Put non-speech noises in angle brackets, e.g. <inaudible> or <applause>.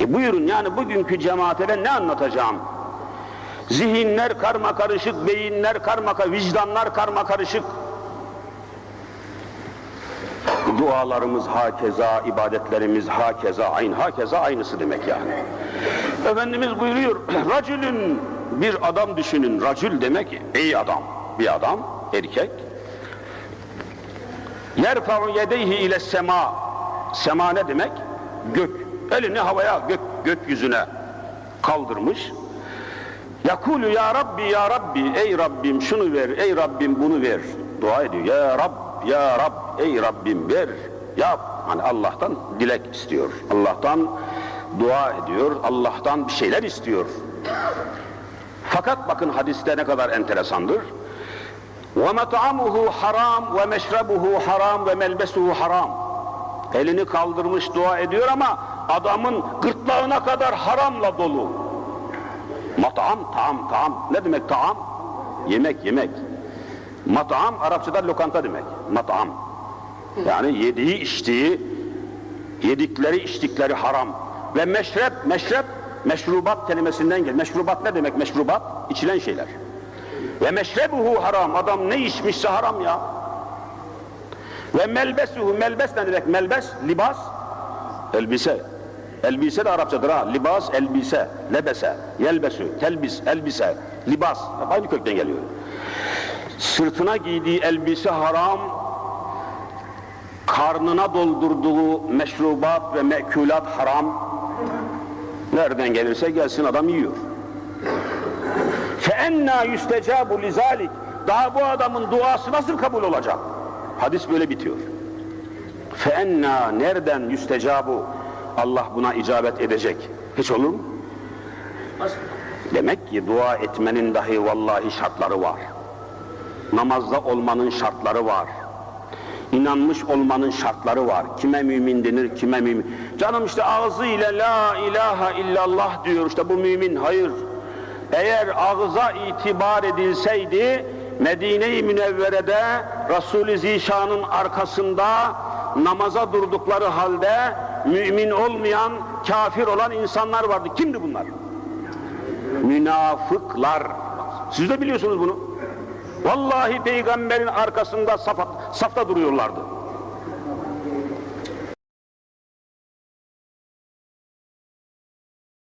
E buyurun yani bugünkü cemaate ben ne anlatacağım? Zihinler karma karışık, beyinler karma vicdanlar karma karışık. Dualarımız hakeza, ibadetlerimiz hakeza, aynı hakeza aynısı demek yani. Efendimiz buyuruyor, <clears throat> racülün bir adam düşünün, racül demek ey adam, bir adam, erkek. Yerfa'u yedeyhi ile sema, sema ne demek? Gök, elini havaya, gök, gökyüzüne kaldırmış. Yakulu ya Rabbi ya Rabbi ey Rabbim şunu ver ey Rabbim bunu ver. Dua ediyor. Ya Rab ya Rab ey Rabbim ver. Yap hani Allah'tan dilek istiyor. Allah'tan dua ediyor Allah'tan bir şeyler istiyor. Fakat bakın hadiste ne kadar enteresandır. Met'amuhu haram meşrebuhu haram melbesuhu haram. Elini kaldırmış dua ediyor ama adamın gırtlağına kadar haramla dolu Mat'am, taam, taam. Ne demek taam? Yemek, yemek. Mat'am Arapçada lokanta demek. Mat'am. Yani yediği, içtiği, yedikleri, içtikleri haram. Ve meşrep, meşrep, meşrubat kelimesinden gel. Meşrubat ne demek meşrubat? İçilen şeyler. Ve meşrebuhu haram. Adam ne içmişse haram ya. Ve melbesuhu, melbes ne demek? Melbes, libas, elbise. Elbise de Arapçadır ha. Libas, elbise, lebese, yelbesü, telbis, elbise, libas. Hep aynı kökten geliyor. Sırtına giydiği elbise haram, karnına doldurduğu meşrubat ve mekulat haram. Nereden gelirse gelsin adam yiyor. فَاَنَّا يُسْتَجَابُ لِذَٰلِكِ Daha bu adamın duası nasıl kabul olacak? Hadis böyle bitiyor. فَاَنَّا Nereden yüstecabu? Allah buna icabet edecek. Hiç olur mu? Demek ki dua etmenin dahi vallahi şartları var. Namazda olmanın şartları var. İnanmış olmanın şartları var. Kime mümin denir, kime mümin. Canım işte ağzıyla la ilahe illallah diyor işte bu mümin. Hayır. Eğer ağza itibar edilseydi Medine-i Münevvere'de Resul-i Zişan'ın arkasında namaza durdukları halde mümin olmayan, kafir olan insanlar vardı. Kimdi bunlar? Münafıklar. Siz de biliyorsunuz bunu. Vallahi peygamberin arkasında safa, safta duruyorlardı.